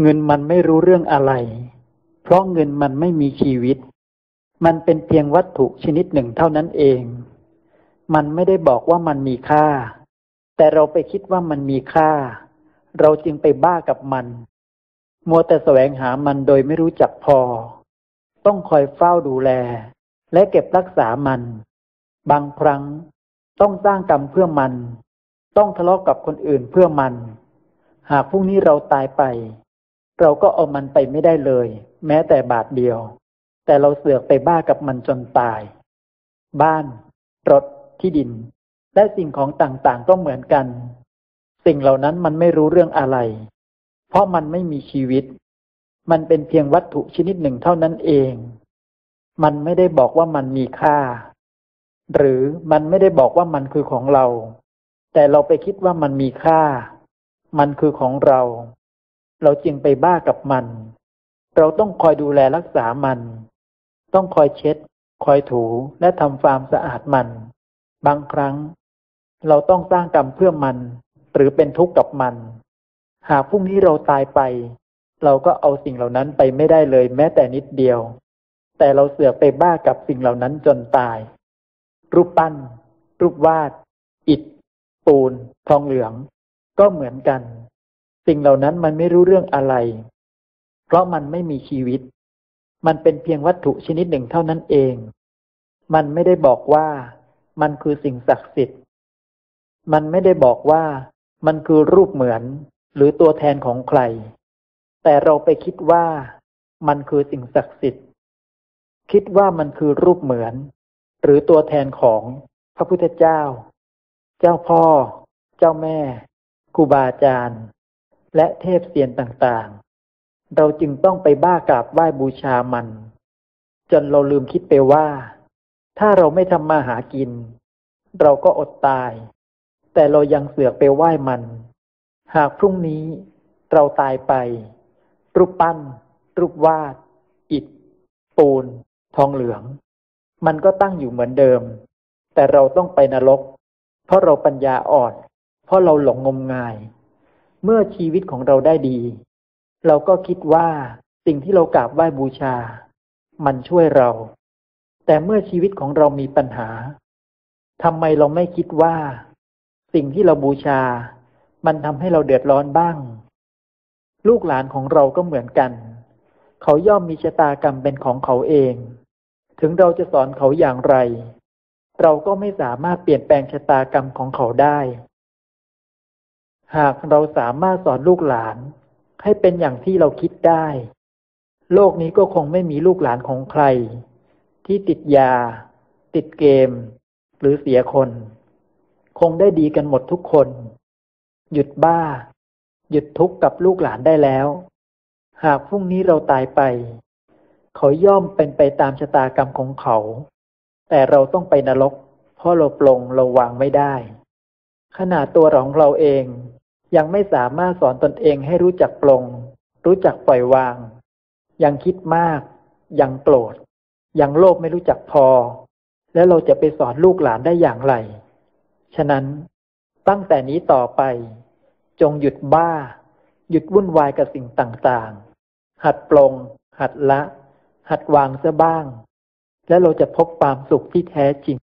เงินมันไม่รู้เรื่องอะไร เพราะเงินมันไม่มีชีวิต มันเป็นเพียงวัตถุชนิดหนึ่งเท่านั้นเอง มันไม่ได้บอกว่ามันมีค่า แต่เราไปคิดว่ามันมีค่า เราจึงไปบ้ากับมัน มัวแต่แสวงหามันโดยไม่รู้จักพอ ต้องคอยเฝ้าดูแล และเก็บรักษามัน บางครั้งต้องสร้างกรรมเพื่อมัน ต้องทะเลาะกกับคนอื่นเพื่อมัน หากพรุ่งนี้เราตายไป เราก็เอามันไปไม่ได้เลย แม้แต่บาทเดียว แต่เราเสือกไปบ้ากับมันจนตาย บ้าน รถ ที่ดิน และสิ่งของต่างๆ ก็เหมือนกัน สิ่งเหล่านั้นมันไม่รู้เรื่องอะไร เพราะมันไม่มีชีวิต มันเป็นเพียงวัตถุชนิดหนึ่งเท่านั้นเอง มันไม่ได้บอกว่ามันมีค่า หรือมันไม่ได้บอกว่ามันคือของเรา แต่เราไปคิดว่ามันมีค่า มันคือของเรา เราจึงไปบ้ากับมัน เราต้องคอยดูแลรักษามัน ต้องคอยเช็ด คอยถูและทำฟามสะอาดมัน บางครั้ง เราต้องสร้างกรรมเพื่อมัน หรือเป็นทุกข์กับมัน หากพรุ่งนี้เราตายไป เราก็เอาสิ่งเหล่านั้นไปไม่ได้เลยแม้แต่นิดเดียว แต่เราเสือกไปบ้ากับสิ่งเหล่านั้นจนตาย รูปปั้น รูปวาด อิฐ ปูน ทองเหลือง ก็เหมือนกัน สิ่งเหล่านั้นมันไม่รู้เรื่องอะไร เพราะมันไม่มีชีวิต มันเป็นเพียงวัตถุชนิดหนึ่งเท่านั้นเอง มันไม่ได้บอกว่า มันคือสิ่งศักดิ์สิทธิ์ มันไม่ได้บอกว่า มันคือรูปเหมือน หรือตัวแทนของใคร แต่เราไปคิดว่า มันคือสิ่งศักดิ์สิทธิ์ คิดว่ามันคือรูปเหมือน หรือตัวแทนของพระพุทธเจ้า เจ้าพ่อ เจ้าแม่ครูบาอาจารย์ และเทพเสียนต่างๆ เราจึงต้องไปบ้ากราบไหว้บูชามัน จนเราลืมคิดไปว่า ถ้าเราไม่ทำมาหากิน เราก็อดตาย แต่เรายังเสือกไปไหว้มัน หากพรุ่งนี้เราตายไป รูปปั้น รูปวาด อิฐ ปูน ทองเหลือง มันก็ตั้งอยู่เหมือนเดิม แต่เราต้องไปนรก เพราะเราปัญญาอ่อน เพราะเราหลงงมงาย เมื่อชีวิตของเราได้ดี เราก็คิดว่าสิ่งที่เรากราบไหว้บูชา มันช่วยเรา แต่เมื่อชีวิตของเรามีปัญหาทำไมเราไม่คิดว่า สิ่งที่เราบูชา มันทำให้เราเดือดร้อนบ้าง ลูกหลานของเราก็เหมือนกัน เขาย่อมมีชะตากรรมเป็นของเขาเอง ถึงเราจะสอนเขาอย่างไร เราก็ไม่สามารถเปลี่ยนแปลงชะตากรรมของเขาได้ หากเราสามารถสอนลูกหลาน ให้เป็นอย่างที่เราคิดได้ โลกนี้ก็คงไม่มีลูกหลานของใคร ที่ติดยา ติดเกม หรือเสียคน คงได้ดีกันหมดทุกคน หยุดบ้า หยุดทุกข์กับลูกหลานได้แล้ว หากพรุ่งนี้เราตายไป เขาย่อมเป็นไปตามชะตากรรมของเขา แต่เราต้องไปนรก เพราะเราปลงเราวางไม่ได้ขนาดตัวของเราเอง ยังไม่สามารถสอนตนเองให้รู้จักปลง รู้จักปล่อยวาง ยังคิดมาก ยังโกรธ ยังโลภไม่รู้จักพอ แล้วเราจะไปสอนลูกหลานได้อย่างไร ฉะนั้นตั้งแต่นี้ต่อไป จงหยุดบ้า หยุดวุ่นวายกับสิ่งต่างๆ หัดปลง หัดละ หัดวางเสียบ้าง และเราจะพบความสุขที่แท้จริง